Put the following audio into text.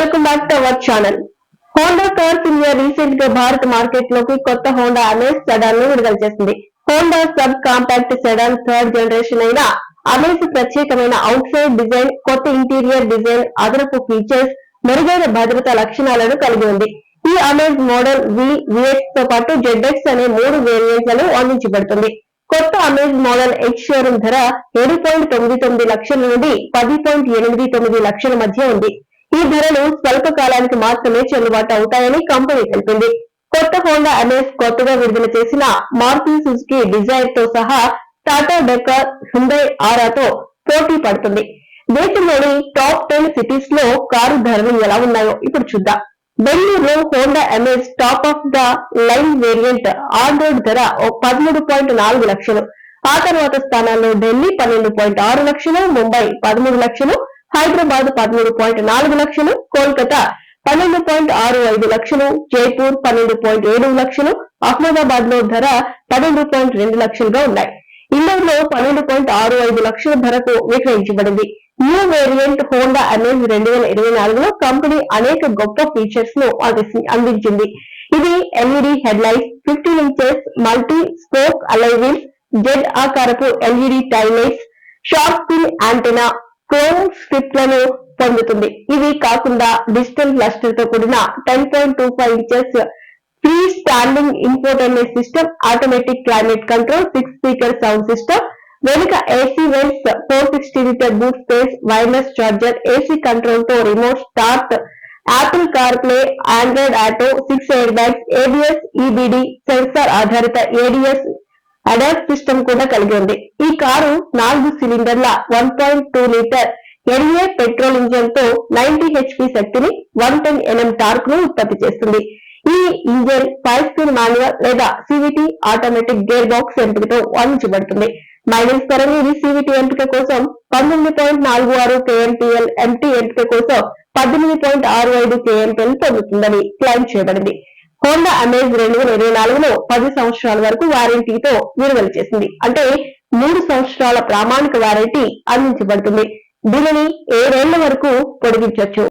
Welcome back to our channel. Honda cars India రీసెంట్గా భారత్ మార్కెట్లోకి కొత్త హోండా అమేజ్ సెడాన్ను విడుదల చేసింది. Honda sub compact sedan third generation అయిన అమేజ్ ప్రత్యేకమైన అవుట్ సైడ్ డిజైన్ కొత్త ఇంటీరియర్ డిజైన్ అదనపు ఫీచర్స్ మెరుగైన భద్రతా లక్షణాలను కలిగి ఉంది. ఈ అమేజ్ మోడల్ వి విఎక్స్తో పాటు జెడ్ఎక్స్ అనే మూడు వేరియంట్లను అందించబడుతుంది. కొత్త అమేజ్ మోడల్ ఎక్స్ షోరూమ్ ధర ఏడు పాయింట్ తొమ్మిది తొమ్మిది లక్షల నుండి పది పాయింట్ ఎనిమిది తొమ్మిది లక్షల మధ్య ఉంది. ఈ ధరలు స్వల్ప కాలానికి మాత్రమే చెల్లుబాటు అవుతాయని కంపెనీ తెలిపింది. కొత్త హోండా అనేస్ కొత్తగా విడుదల చేసిన మారుతి సుజుకి డిజైర్తో సహా టాటా డెక్కర్ హుండై ఆరాతో పోటీ పడుతుంది. దేశంలోని టాప్ టెన్ సిటీస్లో కారు ధరలు ఎలా ఉన్నాయో ఇప్పుడు చూద్దాం. బెంగళూరులో Honda Amaze top of the line variant on road ధర పదమూడు పాయింట్ నాలుగు లక్షలు. ఆ తర్వాత స్థానాల్లో ఢిల్లీ పన్నెండు పాయింట్ ఆరు లక్షలు ముంబై పదమూడు లక్షలు హైదరాబాద్ పదమూడు పాయింట్ నాలుగు లక్షలు కోల్కతా పన్నెండు పాయింట్ ఆరు ఐదు లక్షలు జైపూర్ పన్నెండు పాయింట్ ఏడు లక్షలు అహ్మదాబాద్లో ధర పన్నెండు పాయింట్ రెండు లక్షలుగా ఉన్నాయి. ఇండోర్లో పన్నెండు పాయింట్ ఆరు ఐదు లక్షల ధరకు విక్రయించబడింది. న్యూ వేరియంట్ హోండా అమేజ్ రెండు వేల ఇరవై నాలుగులో కంపెనీ అనేక గొప్ప ఫీచర్స్ను అందించింది. ఇది LED head lights fifteen inches multi spoke alloy wheels Z ఆకారపు LED tail lights sharp pin antenna chrome స్ట్రిప్లను పొందుతుంది. ఇవి కాకుండా డిజిటల్ క్లస్టర్తో కూడిన ten point two five inches free standing infotainment system automatic climate control six speaker sound system వెనుక AC wells four sixty litre boot space wireless charger AC కంట్రోల్తో remote start Apple car play Android auto six air bags ABS EBD sensor ఆధారిత ADS adapt system కూడా కలిగి ఉంది. ఈ car నాలుగు సిలిండర్ల one point two litre NA petrol ఇంజన్తో ninety HP శక్తిని one ten NM టార్క్ను ఉత్పత్తి చేస్తుంది. ఈ ఇంజన్ ఫైవ్ స్పీడ్ మాన్యువల్ లేదా సివిటి ఆటోమేటిక్ గేర్ బాక్స్ ఎంపికతో అందించబడుతుంది మైలేజ్ పరంగా ఇది సివిటి ఎంపిక కోసం పంతొమ్మిది పాయింట్ నాలుగు ఆరు కేఎంపీఎల్ ఎంటీ ఎంపిక కోసం పద్దెనిమిది పాయింట్ ఆరు ఐదు కేఎంపీఎల్ పొందుతుందని క్లైమ్ చేయబడింది. హోండా అమేజ్ రెండు వేల ఇరవై నాలుగులో పది సంవత్సరాల వరకు వారంటీతో విడుదల చేసింది. అంటే మూడు సంవత్సరాల ప్రామాణిక వారంటీ అందించబడుతుంది. దీనిని ఏడేళ్ళ వరకు పొడిగించవచ్చు